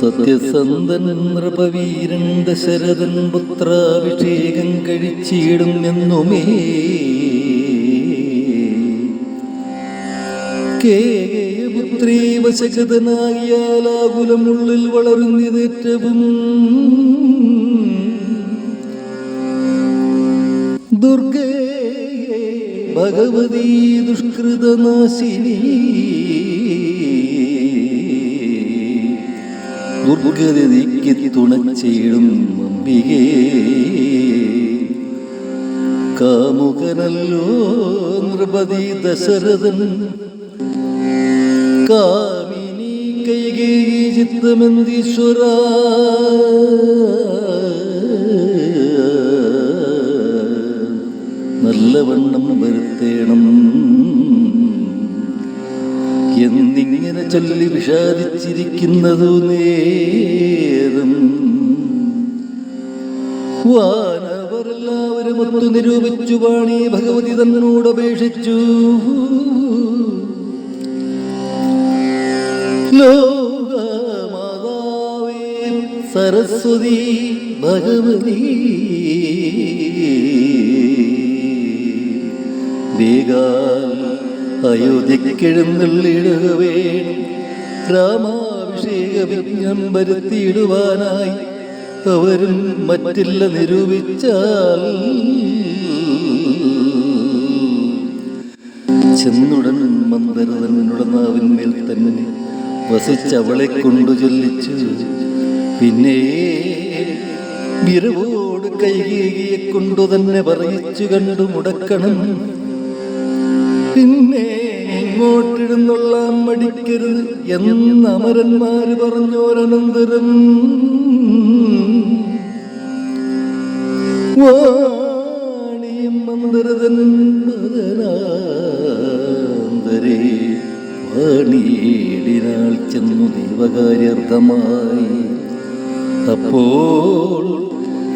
സത്യസന്ധൻ നൃപവീരൻ ദശരഥൻ പുത്രാഭിഷേകം കഴിച്ചിടും എന്നുമേ കേകയപുത്രീ വശഗതനാകിയാലാകുലമുള്ളിൽ വളരുന്നതേറ്റവും ദുർഗേ ഭഗവതി ദുഷ്കൃതനാശിനി. ദുർഗതിക്ക് തുണച്ചിടും അമ്പികേ കാമുകനല്ലോ നൃപതി ദശരഥൻ. കാമിനി കൈകേ ചിത്തമന്തീശ്വര. നല്ലവണ്ണം വരുത്തേണം ചൊല്ലി വിഷാദിച്ചിരിക്കുന്നതു നേരം. വാനവരെല്ലാവരും ഒത്തു നിരൂപിച്ചു വാണി ഭഗവതി തന്നോട് അപേക്ഷിച്ചു. സരസ്വതി ഭഗവതി. വേഗാൽ അയോധ്യക്കെഴുന്നള്ളിടുക വേണം രാമാഭിഷേക വിജ്ഞം വരുത്തിയിടുവാനായി അവരും മറ്റില്ല നിരൂപിച്ചാൽ. ചെന്നുടൻ മന്ദരതനുടെ നാവിന്മേൽ തന്നെ വസിച്ചവളെ കൊണ്ടു ചൊല്ലിച്ചു. പിന്നെ വിരവോട് കൈകേകിയെ കൊണ്ടു തന്നെ പറയിച്ചു കണ്ടു മുടക്കണം. പിന്നെ ഇങ്ങോട്ടിടുന്നുള്ള മടിക്കരുത് എന്ന് അമരന്മാര് പറഞ്ഞോരനന്തരം വാണിയും മന്ദരതൻ മദനാന്തരേ വാണിയേടിനാൾ ചെന്നു ദൈവകാര്യർത്ഥമായി. അപ്പോൾ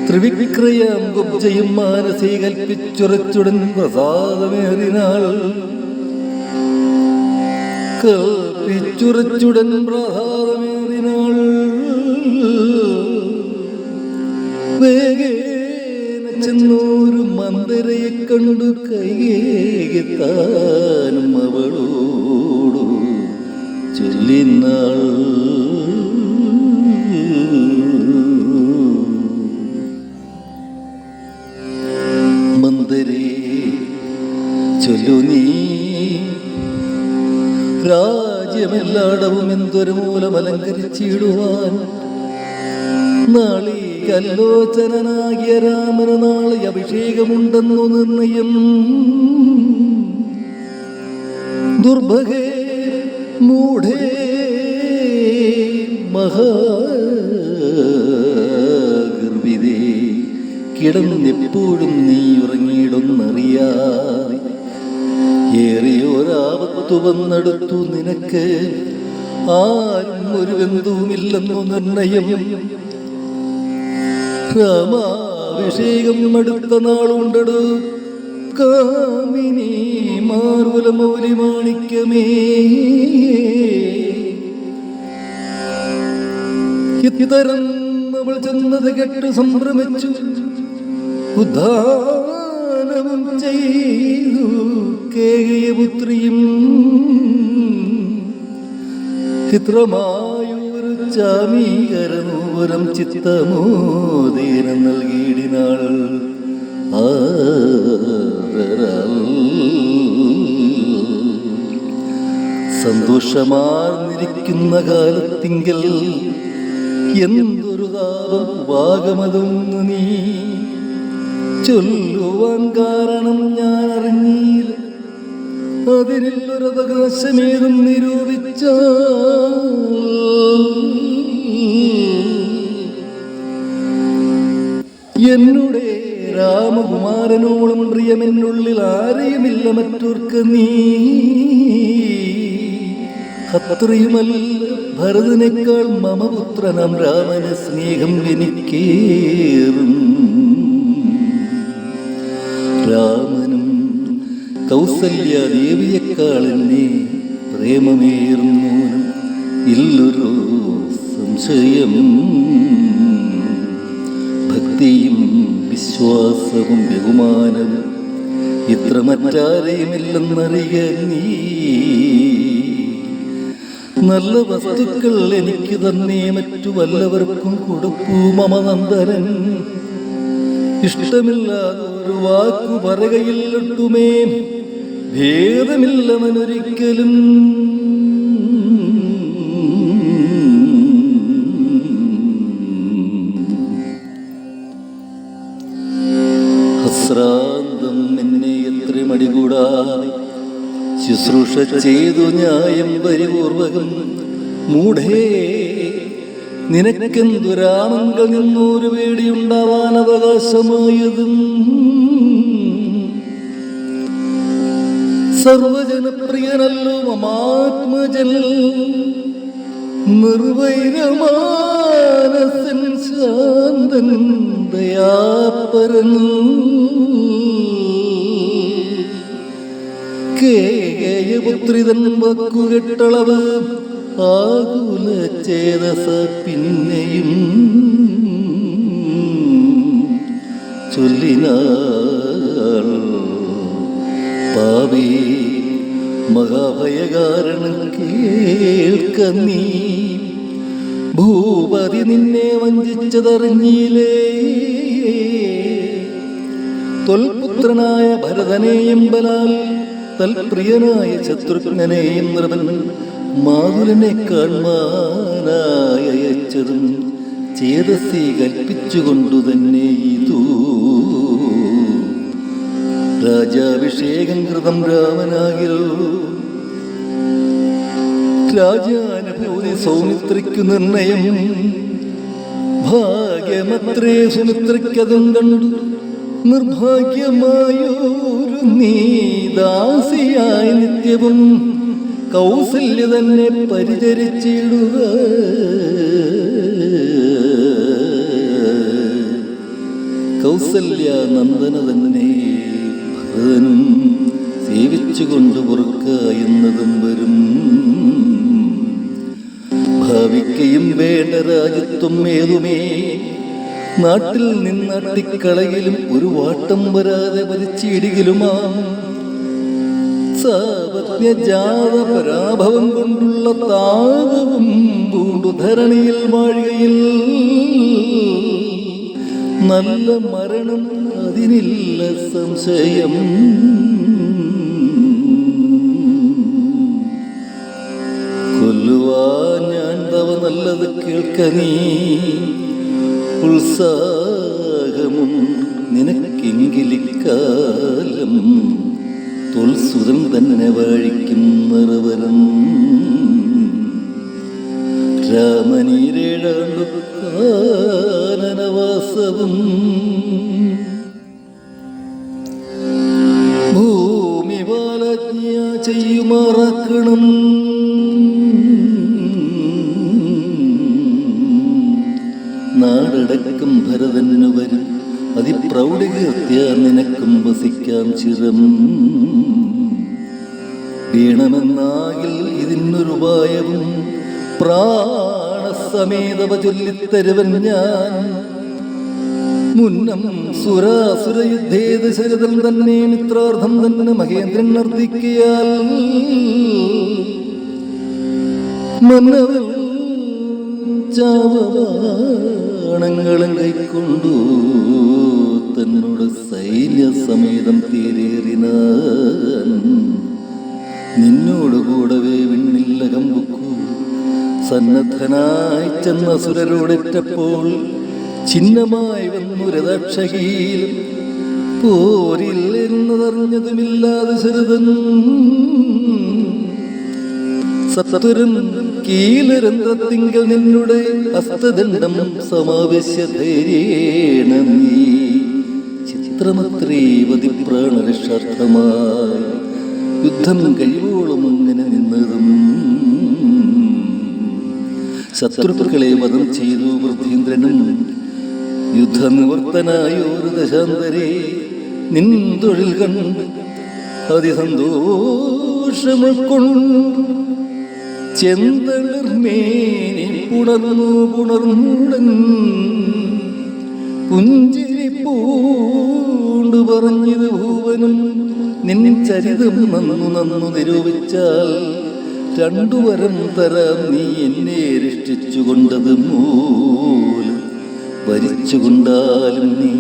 ത്രിവിക്രയാം കുബ്ജയും മാനസീ കൽപ്പിച്ചുറച്ചുടൻ പ്രസാദമേറിനാൾ. കൽപ്പിച്ചുറച്ചുടൻ പ്രസാദമേറിനാൾ. വേഗേന ചെന്നൂരു മന്ദരയെ കണ്ടു കൈകേകത്താനും അവളോടു ചൊല്ലിനാൾ രാജ്യമെല്ലാടവും എന്തൊരു മൂലം അലങ്കരിച്ചിടുവാൻ. നാളെ കല്ലോചനാകിയ രാമന് നാളെ അഭിഷേകമുണ്ടെന്നു നിർണയം. ദുർഭഗേ മൂഢേ മഹാഗർഭിതേ കിടന്നെപ്പോഴും ഏറിയൊരാപത്തു വന്നെടുത്തു നിനക്ക്. ആരും ഒരു ബന്ധുവുമില്ലെന്നു നിർണയം. രാമാഭിഷേകം അടുത്ത നാളുണ്ടടു. കാമിനി മാർവല മൗലി മാണിക്യമേ. ഇത്തരം നമ്മൾ ചെന്നത് കേട്ട് സംഭ്രമിച്ചു. ഉദാനവും ചെയ്തു. ചിത്രമായൊരു ചാമീകരനൂരം ചിത്തമോദീനം നൽകിയിടിനാൾ. സന്തോഷമാർന്നിരിക്കുന്ന കാലത്തിങ്കൽ എന്തൊരു താപം വാഗമതൊന്നു നീ. ചൊല്ലുവാൻ കാരണം ഞാൻ അറിഞ്ഞില്ല അതിനുള്ളൊരു അവകാശമേതും നിരൂപിച്ച എന്നുടേ രാമകുമാരനോളം പ്രിയമെന്നുള്ളിൽ ആരെയുമില്ല മറ്റോർക്ക് നീ. അത്രയുമല്ല ഭരതനേക്കാൾ മമപുത്രനാം രാമന് സ്നേഹം എനിക്കേറും. രാമനും കൗസല്യാദേവിയേക്കാൾ എന്നെ പ്രേമമേറുന്നൂനും ഇല്ലൊരു സംശയം. ഭക്തിയും വിശ്വാസവും ബഹുമാനവും ഇത്ര മറ്റാരെയുമില്ലെന്നറിയ നീ. നല്ല വസ്തുക്കൾ എനിക്ക് തന്നെ മറ്റു വല്ലവർക്കും കൊടുക്കൂ മമനന്ദനൻ ഇഷ്ടമില്ലാതെ ഒരു വാക്കു പറയുകയില്ലൊട്ടുമേ ഭേദമില്ലവനൊരിക്കലും. ഹസ്രാന്തം എന്നെ എത്ര മടികൂടാതെ ശുശ്രൂഷ ചെയ്തു ന്യായം പരിപൂർവകം. മൂഢേ നിനക്കെന്തു രാമങ്ങൾ നിന്നൊരു പേടിയുണ്ടാവാൻ അവകാശമായതും? സർവജനപ്രിയനല്ലോ മമാത്മജൽ നിർവൈരമാനസൻ ശാന്തൻ ദയാപരൻ. കേയപുത്രിതൻ വക്കുകെട്ടളവ് ആകുല ചേതസ പിന്നെയും ചൊല്ലിനാൾ പാവി മഹാഭയകാരണം കേൾക്ക നീ ഭൂപതി നിന്നെ വഞ്ചിച്ചതറിഞ്ഞില്ലേ? തൊൽപുത്രനായ ഭരതനെയും ബലാൽ തൽപ്രിയനായ ശത്രുഘ്നെയും നൃപൻ മാതുലനെ കാണാനായി അയച്ചതും ചേതസി കൽപ്പിച്ചുകൊണ്ടു തന്നെ ഇതു. രാജാഭിഷേകം കൃതം രാമനാകിലോ രാജാനുഭൂതി സൗമിത്രിക്കു നിർണയം. ഭാഗ്യമത്രേ സുമിത്രയ്ക്കതും കണ്ടു. നിർഭാഗ്യമായോരു നീ ദാസിയായി നിത്യവും കൗസല്യ തന്നെ പരിചരിച്ചിടുക. കൗസല്യ നന്ദന തന്നെ ഭരതനും സേവിച്ചുകൊണ്ട് പൊറുക്ക എന്നതും വരും. ഭാവിക്കയും വേണ്ട രാജ്യത്വം ഏതുമേ? നാട്ടിൽ നിന്നട്ടിക്കളയിലും ഒരു വാട്ടം വരാതെ വലിച്ചിടികിലുമാം സാപജ്ഞജാത പരാഭവം കൊണ്ടുള്ള താപവും പൂണ്ടു ധരണിയിൽ വാഴുകയിൽ. നല്ല മരണം അതിനില്ല സംശയം. കൊല്ലുവാൻ ഞാൻ തവ നല്ലത് കേൾക്ക നീ. ഉത്സാഹമും നിനക്കെങ്കിലിക്കാലം തുൽസുതൻ തന്നെ വാഴിക്കും മറവരം രാമനീരേഴാണ്ടു കാനനവാസവും ഭൂമി പാലജ്ഞ ചെയ്യുമാറാക്കണം. നാടടക്കം ഭരതനു വരും നിനക്കും വസിക്കാം ചിരം. വീണമെന്നാകിൽ ഇതിനൊരുപായവും പ്രാണസമേതവ ചൊല്ലിത്തരുവൻ ഞാൻ. മുന്നം സുരാസുര യുദ്ധേത് ശരതം തന്നെ മിത്രാർത്ഥം തന്നെ മഹേന്ദ്രൻ നർദ്ദിക്കയാൽ മന്നവൻ ചാവണങ്ങളും കൈക്കൊണ്ടു തന്നോട് സൈന്യ സമേതം തീരേറിനാൻ. നിന്നോട് കൂടവേ വിണ്ണില്ലകം ബുക്കു സന്നദ്ധനായി ചെന്ന സുരരോടെറ്റപ്പോൾ ചിഹ്നമായി വന്നു രതാക്ഷകീൽ പോരിൽ എന്നതറിഞ്ഞതുമില്ലാതെ ശരതൻ സത്വരം കീലരന്ധ്രത്തിങ്കൽ നിന്നുടെ ഹസ്തദണ്ഡം സമാവശ്യ ധൈര്യേണ നീ ചിത്രമത്രേവതി പ്രാണരക്ഷാർത്ഥമായി യുദ്ധം കഴിവോളം അങ്ങനെ നിന്നതും. ശത്രുക്കളെ വധം ചെയ്തു വൃദ്ധീന്ദ്രനും യുദ്ധനിവർത്തനായ ദശാന്തരെ നിൻ തൊഴിൽ കണ്ട് അതിസന്തോഷമുൾക്കൊണ്ട് ചെന്തളിർമേനെ പുണർന്നു പുണർന്നുടൻ പുഞ്ചിരി പൂണ്ടു പറഞ്ഞത് ഭൂവനും നിൻ ചരിതം നന്നു നന്നു നിരൂപിച്ചാൽ രണ്ടു വരം തരാം നീ എന്നെ രക്ഷിച്ചു കൊണ്ടത് മൂലം ഭരിച്ചുകൊണ്ടാലും നീ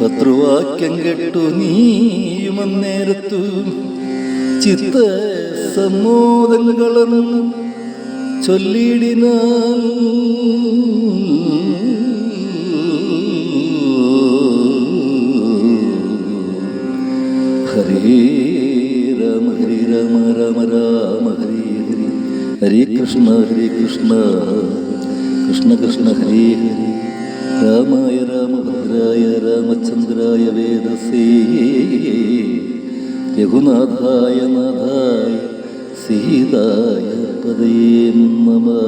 പത്രവാക്യം കേട്ടു നീയുമന്നേരത്തു ചിത്ത സമ്മോദങ്ങളെന്ന് ചൊല്ലിടിനാൽ. കൃഷ്ണ ഹരേ കൃഷ്ണ. കൃഷ്ണ കൃഷ്ണ ഹരേ ഹരേ. രാമായ രാമഭദ്രായ രാമചന്ദ്രായ വേദസേ. രഘുനാഥായ നാഥായ സീതായ പദയേ നമ.